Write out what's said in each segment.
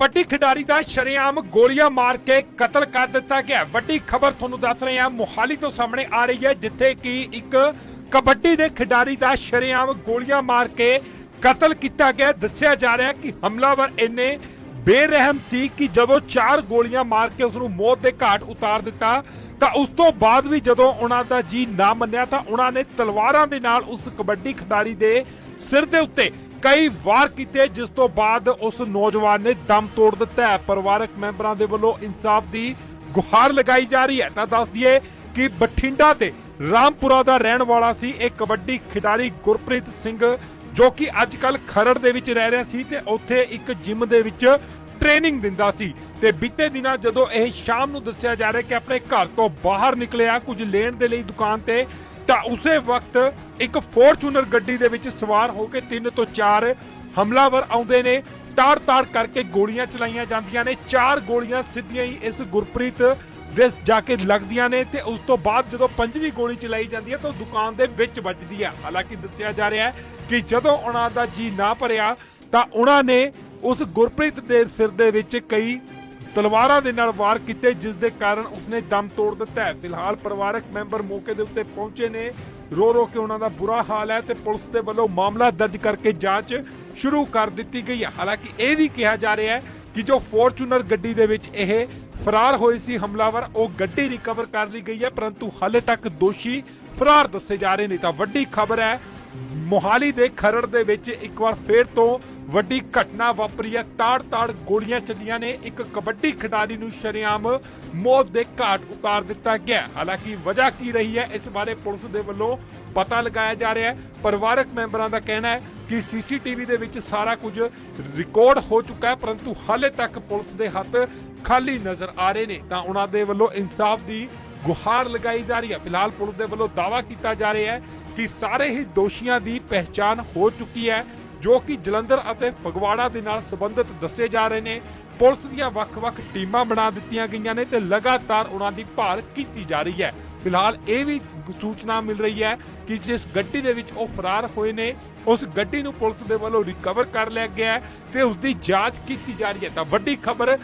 ਵੱਡੀ ਖਿਡਾਰੀ ਦਾ ਸ਼ਰੇਆਮ ਗੋਲੀਆਂ ਮਾਰ ਕੇ ਕਤਲ ਕਰ ਦਿੱਤਾ ਗਿਆ। ਵੱਡੀ ਖਬਰ ਤੁਹਾਨੂੰ ਦੱਸ ਰਹੇ ਹਾਂ। ਮੋਹਾਲੀ ਤੋਂ ਸਾਹਮਣੇ ਆ ਰਹੀ ਹੈ, ਜਿੱਥੇ ਕਿ ਇੱਕ ਕਬੱਡੀ ਦੇ ਖਿਡਾਰੀ ਦਾ ਸ਼ਰੇਆਮ ਗੋਲੀਆਂ ਮਾਰ ਕੇ ਕਤਲ ਕੀਤਾ ਗਿਆ। ਦੱਸਿਆ ਜਾ ਰਿਹਾ ਕਿ ਹਮਲਾਵਰ ਇੰਨੇ ਬੇਰਹਿਮ ਸੀ ਕਿ ਜਦੋਂ ਚਾਰ ਗੋਲੀਆਂ ਮਾਰ ਕੇ ਉਸ ਨੂੰ ਮੌਤ ਦੇ ਘਾਟ ਉਤਾਰ ਦਿੱਤਾ, ਤਾਂ ਉਸ ਤੋਂ ਬਾਅਦ ਵੀ ਜਦੋਂ ਉਹਨਾਂ ਦਾ ਜੀ ਨਾ ਮੰਨਿਆ, ਤਾਂ ਉਹਨਾਂ ਨੇ ਤਲਵਾਰਾਂ ਦੇ ਨਾਲ ਉਸ ਕਬੱਡੀ ਖਿਡਾਰੀ ਦੇ ਸਿਰ ਦੇ ਉੱਤੇ ਕਈ ਵਾਰ ਕੀਤੇ, ਜਿਸ ਤੋਂ ਬਾਅਦ ਉਸ ਨੌਜਵਾਨ ਨੇ ਦਮ ਤੋੜ ਦਿੱਤਾ ਹੈ। ਪਰਿਵਾਰਕ ਮੈਂਬਰਾਂ ਦੇ ਵੱਲੋਂ ਇਨਸਾਫ ਦੀ ਗੁਹਾਰ ਲਗਾਈ ਜਾ ਰਹੀ ਹੈ। ਤਾਂ ਦੱਸ ਦਈਏ ਕਿ ਬਠਿੰਡਾ ਤੇ ਰਾਮਪੁਰਾ ਦਾ ਰਹਿਣ ਵਾਲਾ ਸੀ ਇਹ ਕਬੱਡੀ ਖਿਡਾਰੀ ਗੁਰਪ੍ਰੀਤ ਸਿੰਘ, ਜੋ ਕਿ ਅੱਜ ਕੱਲ ਖਰੜ ਦੇ ਵਿੱਚ ਰਹਿ ਰਿਹਾ ਸੀ ਤੇ ਉੱਥੇ ਇੱਕ ਜਿਮ ਦੇ ਵਿੱਚ ਟ੍ਰੇਨਿੰਗ ਦਿੰਦਾ ਸੀ। ਤੇ ਬੀਤੇ ਦਿਨਾਂ ਜਦੋਂ ਇਹ ਸ਼ਾਮ ਨੂੰ ਦੱਸਿਆ ਜਾ ਰਿਹਾ ਕਿ ਆਪਣੇ ਘਰ ਤੋਂ ਬਾਹਰ ਨਿਕਲਿਆ, ਕੁਝ ਲੈਣ ਦੇ ਲਈ ਦੁਕਾਨ ਤੇ ਤਾਂ ਉਸੇ ਵਕਤ ਇੱਕ ਫੋਰਚੂਨਰ ਗੱਡੀ ਦੇ ਵਿੱਚ ਸਵਾਰ ਹੋ ਕੇ ਤਿੰਨ ਤੋਂ ਚਾਰ ਹਮਲਾਵਰ ਆਉਂਦੇ ਨੇ, ਤਾੜ-ਤਾੜ ਕਰਕੇ ਗੋਲੀਆਂ ਚਲਾਈਆਂ ਜਾਂਦੀਆਂ ਨੇ, ਚਾਰ ਗੋਲੀਆਂ ਸਿੱਧੀਆਂ ਹੀ ਇਸ ਗੁਰਪ੍ਰੀਤ ਦੇ ਜਾ ਕੇ ਲੱਗਦੀਆਂ ਨੇ ਤੇ ਉਸ ਤੋਂ ਬਾਅਦ ਜਦੋਂ ਪੰਜਵੀਂ ਗੋਲੀ ਚਲਾਈ ਜਾਂਦੀ ਹੈ ਤਾਂ ਉਹ ਦੁਕਾਨ ਦੇ ਵਿੱਚ ਵੱਜਦੀ ਹੈ ਹਾਲਾਂਕਿ ਦੱਸਿਆ ਜਾ ਰਿਹਾ ਹੈ ਕਿ ਜਦੋਂ ਉਹਨਾਂ ਦਾ ਜੀ ਨਾ ਭਰਿਆ ਤਾਂ ਉਹਨਾਂ ਨੇ ਉਸ ਗੁਰਪ੍ਰੀਤ ਦੇ ਸਿਰ ਦੇ ਵਿੱਚ ਕਈ ਤਲਵਾਰਾਂ ਦੇ ਨਾਲ ਵਾਰ ਕੀਤੇ, ਜਿਸ ਦੇ ਕਾਰਨ ਉਸਨੇ ਦਮ ਤੋੜ ਦਿੱਤਾ ਹੈ। ਫਿਲਹਾਲ ਪਰਿਵਾਰਕ ਮੈਂਬਰ ਮੌਕੇ ਦੇ ਉੱਤੇ ਪਹੁੰਚੇ ਨੇ। ਰੋ ਰੋ ਕੇ ਉਹਨਾਂ ਦਾ ਬੁਰਾ ਹਾਲ ਹੈ ਤੇ ਪੁਲਿਸ ਦੇ ਵੱਲੋਂ ਮਾਮਲਾ ਦਰਜ ਕਰਕੇ ਜਾਂਚ ਸ਼ੁਰੂ ਕਰ ਦਿੱਤੀ ਗਈ ਹੈ। ਹਾਲਾਂਕਿ ਇਹ ਵੀ ਕਿਹਾ ਜਾ ਰਿਹਾ ਹੈ ਕਿ ਜੋ ਫੋਰਚੂਨਰ ਗੱਡੀ ਦੇ ਵਿੱਚ ਇਹ ਫਰਾਰ ਹੋਏ ਸੀ ਹਮਲਾਵਰ, ਉਹ ਗੱਡੀ ਰਿਕਵਰ ਕਰ ਲਈ ਗਈ ਹੈ, ਪਰੰਤੂ ਹਾਲੇ ਤੱਕ ਦੋਸ਼ੀ ਫਰਾਰ ਦੱਸੇ ਜਾ ਰਹੇ ਨੇ। ਤਾਂ ਵੱਡੀ ਖਬਰ ਹੈ, ਮੋਹਾਲੀ ਦੇ ਖਰੜ ਦੇ ਵਿੱਚ ਇੱਕ ਵਾਰ ਫੇਰ ਤੋਂ ਵੱਡੀ ਘਟਨਾ ਵਾਪਰੀ ਹੈ। ਤਾੜ-ਤਾੜ ਗੋਲੀਆਂ ਚੱਲੀਆਂ ਨੇ। ਇੱਕ ਕਬੱਡੀ ਖਿਡਾਰੀ ਨੂੰ ਸ਼ਰੇਆਮ ਮੌਤ ਦੇ ਘਾਟ ਉਤਾਰ ਦਿੱਤਾ ਗਿਆ। ਹਾਲਾਂਕਿ ਵਜ੍ਹਾ ਕੀ ਰਹੀ ਹੈ, ਇਸ ਬਾਰੇ ਪੁਲਿਸ ਦੇ ਵੱਲੋਂ ਪਤਾ ਲਗਾਇਆ ਜਾ ਰਿਹਾ ਹੈ। ਪਰਿਵਾਰਕ ਮੈਂਬਰਾਂ ਦਾ ਕਹਿਣਾ ਹੈ ਕਿ ਸੀਸੀਟੀਵੀ ਦੇ ਵਿੱਚ ਸਾਰਾ ਕੁਝ ਰਿਕਾਰਡ ਹੋ ਚੁੱਕਾ ਹੈ, ਪਰੰਤੂ ਹਾਲੇ ਤੱਕ ਪੁਲਿਸ ਦੇ ਹੱਥ ਖਾਲੀ ਨਜ਼ਰ ਆ ਰਹੇ ਨੇ। ਤਾਂ ਉਹਨਾਂ ਦੇ ਵੱਲੋਂ ਇਨਸਾਫ ਦੀ ਗੁਹਾਰ ਲਗਾਈ ਜਾ ਰਹੀ ਹੈ। ਫਿਲਹਾਲ ਪੁਲਿਸ ਦੇ ਵੱਲੋਂ ਦਾਅਵਾ ਕੀਤਾ ਜਾ ਰਿਹਾ ਹੈ ਕਿ ਸਾਰੇ ਹੀ ਦੋਸ਼ੀਆਂ ਦੀ ਪਹਿਚਾਣ ਹੋ ਚੁੱਕੀ ਹੈ। ਜੋ ਕਿ ਜਲੰਧਰ ਅਤੇ ਫਗਵਾੜਾ ਦੇ ਨਾਲ ਸੰਬੰਧਿਤ ਦੱਸੇ ਜਾ ਰਹੇ ਨੇ। ਪੁਲਿਸ ਦੀਆਂ ਵੱਖ-ਵੱਖ ਟੀਮਾਂ ਬਣਾ ਦਿੱਤੀਆਂ ਗਈਆਂ ਨੇ ਤੇ ਲਗਾਤਾਰ ਉਹਨਾਂ ਦੀ ਭਾਲ ਕੀਤੀ ਜਾ ਰਹੀ ਹੈ। ਫਿਲਹਾਲ ਇਹ ਵੀ ਸੂਚਨਾ ਮਿਲ ਰਹੀ ਹੈ ਕਿ ਜਿਸ ਗੱਡੀ ਦੇ ਵਿੱਚ ਉਹ ਫਰਾਰ ਹੋਏ ਨੇ, ਉਸ ਗੱਡੀ ਨੂੰ ਪੁਲਿਸ ਦੇ ਵੱਲੋਂ ਰਿਕਵਰ ਕਰ ਲਿਆ ਗਿਆ ਹੈ ਤੇ ਉਸ ਦੀ ਜਾਂਚ ਕੀਤੀ ਜਾ ਰਹੀ ਹੈ। ਤਾਂ ਵੱਡੀ ਖਬਰ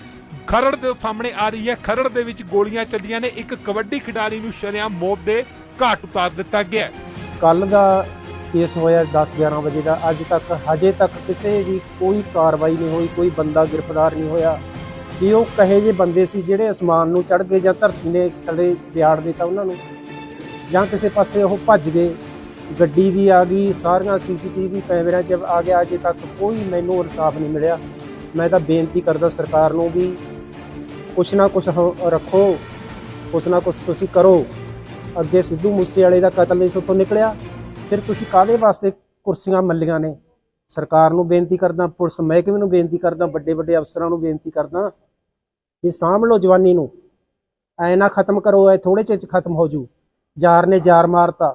ਖਰੜ ਦੇ ਸਾਹਮਣੇ ਆ ਰਹੀ ਹੈ। ਖਰੜ ਦੇ ਵਿੱਚ ਗੋਲੀਆਂ ਚੱਲੀਆਂ ਨੇ। ਇੱਕ ਕਬੱਡੀ ਖਿਡਾਰੀ ਨੂੰ ਸ਼ਰੇਆਮ ਮੌਤ ਦੇ ਘਾਟ ਉਤਾਰ ਦਿੱਤਾ ਗਿਆ ਕੱਲ ਦਾ ਕੇਸ ਹੋਇਆ 10 11 ਵਜੇ ਦਾ, ਅੱਜ ਤੱਕ ਹਜੇ ਤੱਕ ਕਿਸੇ ਵੀ ਕੋਈ ਕਾਰਵਾਈ ਨਹੀਂ ਹੋਈ, ਕੋਈ ਬੰਦਾ ਗ੍ਰਿਫਤਾਰ ਨਹੀਂ ਹੋਇਆ। ਕਿ ਉਹ ਕਹੇ ਜੇ ਬੰਦੇ ਸੀ ਜਿਹੜੇ ਅਸਮਾਨ ਨੂੰ ਚੜ ਗਏ ਜਾਂ ਧਰਤੀ ਨੇ ਥੱਲੇ ਵਿਆੜ ਦਿੱਤਾ ਉਹਨਾਂ ਨੂੰ, ਜਾਂ ਕਿਸੇ ਪਾਸੇ ਉਹ ਭੱਜ ਗਏ। ਗੱਡੀ ਵੀ ਆ ਗਈ, ਸਾਰੀਆਂ ਸੀਸੀਟੀਵੀ ਕੈਮਰਿਆਂ 'ਚ ਆ ਗਿਆ, ਅਜੇ ਤੱਕ ਕੋਈ ਮੈਨੂੰ ਇਨਸਾਫ ਨਹੀਂ ਮਿਲਿਆ। ਮੈਂ ਤਾਂ ਬੇਨਤੀ ਕਰਦਾ ਸਰਕਾਰ ਨੂੰ ਵੀ ਕੁਛ ਨਾ ਕੁਛ ਹੋ- ਰੱਖੋ, ਕੁਛ ਨਾ ਕੁਛ ਤੁਸੀਂ ਕਰੋ। ਅੱਗੇ ਸਿੱਧੂ ਮੂਸੇ ਵਾਲੇ ਦਾ ਕਤਲ ਨਹੀਂ ਸੁੱਤੋਂ ਨਿਕਲਿਆ। ਫਿਰ ਤੁਸੀਂ ਕਾਹਦੇ ਵਾਸਤੇ ਕੁਰਸੀਆਂ ਮੱਲੀਆਂ ਨੇ? ਸਰਕਾਰ ਨੂੰ ਬੇਨਤੀ ਕਰਦਾ ਪੁਲਿਸ ਮਹਿਕਮੇ ਨੂੰ ਬੇਨਤੀ ਕਰਦਾ ਵੱਡੇ ਵੱਡੇ ਅਫਸਰਾਂ ਨੂੰ ਬੇਨਤੀ ਕਰਦਾ ਵੀ ਸਾਂਭ ਲਓ ਜਵਾਨੀ ਨੂੰ। ਐ ਨਾ ਖਤਮ ਕਰੋ ਐ ਥੋੜੇ ਚਿਰ ਚ ਖਤਮ ਹੋ ਜੂ। ਯਾਰ ਨੇ ਯਾਰ ਮਾਰਤਾ।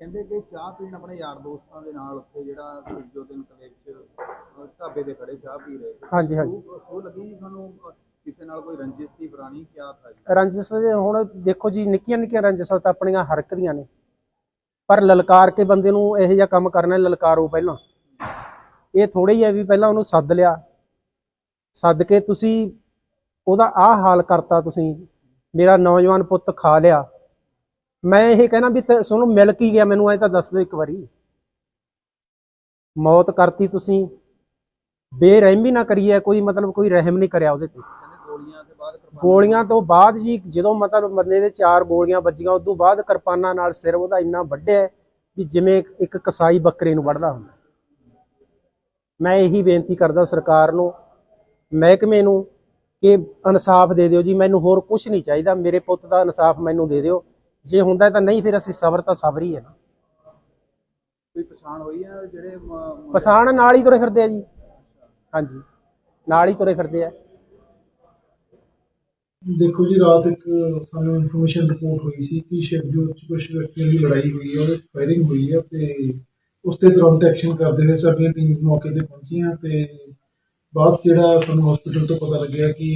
ਕਹਿੰਦੇ ਕਿ ਚਾਹ ਪੀਣ ਆਪਣੇ ਯਾਰ ਦੋਸਤਾਂ ਦੇ ਨਾਲ ਉੱਥੇ ਜਿਹੜਾ ਜੋ ਦਿਨ ਕਲੇ ਵਿੱਚ ਅਹ ਢਾਬੇ ਦੇ ਖੜੇ ਚਾਹ ਪੀ ਰਹੇ ਹਾਂਜੀ ਹਾਂਜੀ। ਉਹ ਲੱਗੀ ਜੀ ਤੁਹਾਨੂੰ ਕਿਸੇ ਨਾਲ ਕੋਈ ਰੰਜਿਸ਼ ਦੀ ਪੁਰਾਣੀ ਕਿਆ ਥਾ ਜੀ ਰੰਜਿਸ਼ ਹੁਣ ਦੇਖੋ ਜੀ ਨਿੱਕੀਆਂ ਨਿੱਕੀਆਂ ਰੰਜਿਸ਼ਾਂ ਤਾਂ ਆਪਣੀਆਂ ਹਰ ਇੱਕ ਦੀਆਂ ਨੇ। ਪਰ ਲਲਕਾਰ ਕੇ ਬੰਦੇ ਨੂੰ ਇਹੋ ਜਿਹਾ ਕੰਮ ਕਰਨਾ ਲਲਕਾਰੋ ਪਹਿਲਾਂ। ਇਹ ਥੋੜੇ ਹੀ ਹੈ ਵੀ ਪਹਿਲਾਂ ਉਹਨੂੰ ਸੱਦ ਲਿਆ। ਸੱਦ ਕੇ ਤੁਸੀਂ ਉਹਦਾ ਆਹ ਹਾਲ ਕਰਤਾ ਤੁਸੀਂ। ਮੇਰਾ ਨੌਜਵਾਨ ਪੁੱਤ ਖਾ ਲਿਆ। ਮੈਂ ਇਹ ਕਹਿਣਾ ਵੀ ਤੇ ਤੁਹਾਨੂੰ ਮਿਲ ਕੀ ਗਿਆ ਮੈਨੂੰ, ਐ ਤਾਂ ਦੱਸ ਦਿਓ ਇੱਕ ਵਾਰੀ। ਮੌਤ ਕਰਤੀ ਤੁਸੀਂ। ਬੇਰਹਿਮੀ ਨਾ ਕਰੀਏ, ਕੋਈ ਮਤਲਬ ਕੋਈ ਰਹਿਮ ਨਹੀਂ ਕਰਿਆ ਉਹਦੇ ਤੇ। ਗੋਲੀਆਂ ਤੋਂ ਬਾਅਦ ਜੀ ਜਦੋਂ ਮਤਲਬ ਬੰਦੇ ਦੇ ਚਾਰ ਗੋਲੀਆਂ ਵੱਜੀਆਂ ਉਸ ਤੋਂ ਬਾਅਦ ਕਿਰਪਾਨਾਂ ਨਾਲ ਸਿਰ ਉਹਦਾ ਇੰਨਾ ਵੱਢਿਆ ਵੀ ਜਿਵੇਂ ਇੱਕ ਕਸਾਈ ਬੱਕਰੇ ਨੂੰ ਵੱਢਦਾ ਹੁੰਦਾ। ਮੈਂ ਇਹੀ ਬੇਨਤੀ ਕਰਦਾ ਸਰਕਾਰ ਨੂੰ ਮਹਿਕਮੇ ਨੂੰ ਕਿ ਇਨਸਾਫ ਦੇ ਦਿਓ ਜੀ ਮੈਨੂੰ ਹੋਰ ਕੁਝ ਨਹੀਂ ਚਾਹੀਦਾ ਮੇਰੇ ਪੁੱਤ ਦਾ ਇਨਸਾਫ ਮੈਨੂੰ ਦੇ ਦਿਓ। ਜੇ ਹੁੰਦਾ ਤਾਂ ਨਹੀਂ ਫਿਰ ਅਸੀਂ ਸਬਰ ਤਾਂ ਸਬਰ ਹੀ ਹੈ ਨਾ। ਕੋਈ ਪਛਾਣ ਹੋਈ ਹੈ ਜਿਹੜੇ ਪਛਾਣ ਨਾਲ ਹੀ ਤੁਰੇ ਫਿਰਦੇ ਆ ਜੀ। ਹਾਂਜੀ ਨਾਲ ਹੀ ਤੁਰੇ ਫਿਰਦੇ ਆ। ਦੇਖੋ ਜੀ, ਰਾਤ ਇੱਕ ਸਾਨੂੰ ਇਨਫੋਰਮੇਸ਼ਨ ਰਿਪੋਰਟ ਹੋਈ ਸੀ ਕਿ ਸ਼ਿਵਜੋਤ ਚ ਕੁਝ ਵਿਅਕਤੀਆਂ ਦੀ ਲੜਾਈ ਹੋਈ ਹੈ ਉਹਦੇ ਫਾਇਰਿੰਗ ਹੋਈ ਹੈ ਤੇ ਉਸ ਤੇ ਤੁਰੰਤ ਐਕਸ਼ਨ ਕਰਦੇ ਹੋਏ ਸਾਡੀਆਂ ਟੀਮਸ ਮੌਕੇ ਤੇ ਪਹੁੰਚੀਆਂ ਤੇ ਬਾਅਦ 'ਚ ਜਿਹੜਾ ਸਾਨੂੰ ਹਸਪੀਟਲ ਤੋਂ ਪਤਾ ਲੱਗਿਆ ਕਿ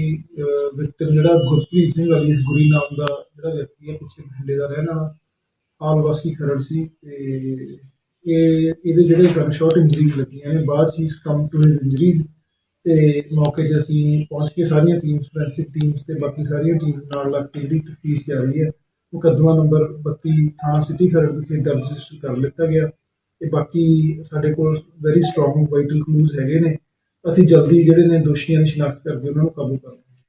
ਵਿਕਟਮ ਜਿਹੜਾ ਗੁਰਪ੍ਰੀਤ ਸਿੰਘ ਅਲੀਸ ਗੁਰੀ ਨਾਮ ਦਾ ਜਿਹੜਾ ਵਿਅਕਤੀ ਹੈ ਪਿੱਛੇ ਬਠਿੰਡੇ ਦਾ ਰਹਿਣ ਵਾਲਾ, ਆਲ ਵਾਸੀ ਖਰੜ ਸੀ ਤੇ ਇਹ, ਇਹਦੇ ਜਿਹੜੇ ਗਨ ਸ਼ਾਟ ਇੰਜਰੀਜ਼ ਲੱਗੀਆਂ ਨੇ, ਬਾਅਦ 'ਚ ਹੀ ਕਮ ਟੂ ਹਿਸ ਇੰਜਰੀਜ਼ ਤੇ ਮੌਕੇ ਤੇ ਅਸੀਂ ਪਹੁੰਚ ਕੇ ਸਾਰੀਆਂ ਟੀਮਸ ਫੋਰੈਂਸਿਕ ਟੀਮਸ ਤੇ ਬਾਕੀ ਸਾਰੀਆਂ ਟੀਮਸ ਨਾਲ ਲੱਗ ਕੇ ਜਿਹੜੀ ਤਫਤੀਸ਼ ਜਾਰੀ ਹੈ, ਮੁਕੱਦਮਾ ਨੰਬਰ 32 ਥਾਣਾ ਸਿਟੀ ਖਰੜ ਵਿਖੇ ਦਰਜ ਰਜਿਸਟਰ ਕਰ ਲਿੱਤਾ ਗਿਆ ਤੇ ਬਾਕੀ ਸਾਡੇ ਕੋਲ ਵੈਰੀ ਸਟਰੋਂਗ ਵਾਈਟਲ ਕਲੂਜ਼ ਹੈਗੇ ਨੇ। ਅਸੀਂ ਜਲਦੀ ਜਿਹੜੇ ਨੇ ਦੋਸ਼ੀਆਂ ਦੀ ਸ਼ਨਾਖਤ ਕਰਕੇ ਉਹਨਾਂ ਨੂੰ ਕਾਬੂ ਕਰ ਲਵਾਂਗੇ।